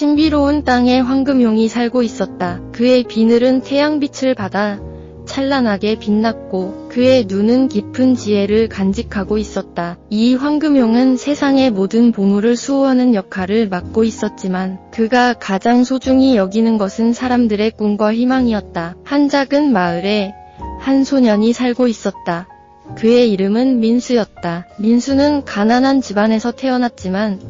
신비로운 땅에 황금용이 살고 있었다. 그의 비늘은 태양빛을 받아 찬란하게 빛났고 그의 눈은 깊은 지혜를 간직하고 있었다. 이 황금용은 세상의 모든 보물을 수호하는 역할을 맡고 있었지만 그가 가장 소중히 여기는 것은 사람들의 꿈과 희망이었다. 한 작은 마을에 한 소년이 살고 있었다. 그의 이름은 민수였다. 민수는 가난한 집안에서 태어났지만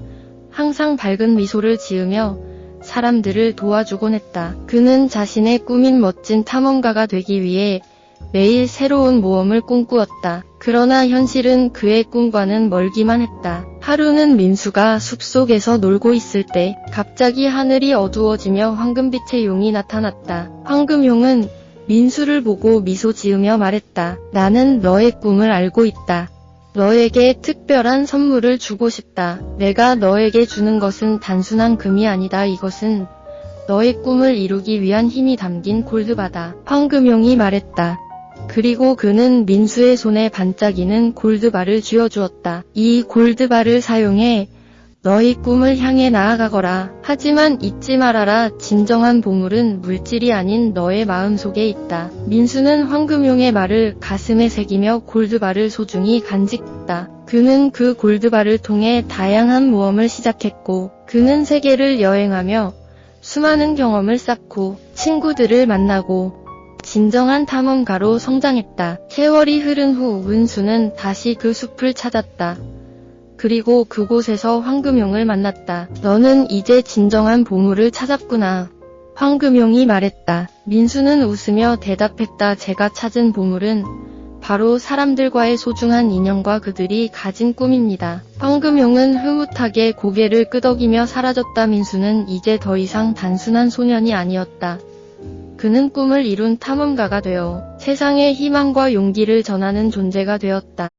항상 밝은 미소를 지으며 사람들을 도와주곤 했다. 그는 자신의 꿈인 멋진 탐험가가 되기 위해 매일 새로운 모험을 꿈꾸었다. 그러나 현실은 그의 꿈과는 멀기만 했다. 하루는 민수가 숲속에서 놀고 있을 때 갑자기 하늘이 어두워지며 황금빛의 용이 나타났다. 황금용은 민수를 보고 미소 지으며 말했다. 나는 너의 꿈을 알고 있다. 너에게 특별한 선물을 주고 싶다. 내가 너에게 주는 것은 단순한 금이 아니다. 이것은 너의 꿈을 이루기 위한 힘이 담긴 골드바다. 황금용이 말했다. 그리고 그는 민수의 손에 반짝이는 골드바를 쥐어주었다. 이 골드바를 사용해 너의 꿈을 향해 나아가거라. 하지만 잊지 말아라. 진정한 보물은 물질이 아닌 너의 마음 속에 있다. 민수는 황금용의 말을 가슴에 새기며 골드바를 소중히 간직했다. 그는 그 골드바를 통해 다양한 모험을 시작했고, 그는 세계를 여행하며 수많은 경험을 쌓고 친구들을 만나고 진정한 탐험가로 성장했다. 세월이 흐른 후 은수는 다시 그 숲을 찾았다. 그리고 그곳에서 황금용을 만났다. 너는 이제 진정한 보물을 찾았구나. 황금용이 말했다. 민수는 웃으며 대답했다. 제가 찾은 보물은 바로 사람들과의 소중한 인연과 그들이 가진 꿈입니다. 황금용은 흐뭇하게 고개를 끄덕이며 사라졌다. 민수는 이제 더 이상 단순한 소년이 아니었다. 그는 꿈을 이룬 탐험가가 되어 세상에 희망과 용기를 전하는 존재가 되었다.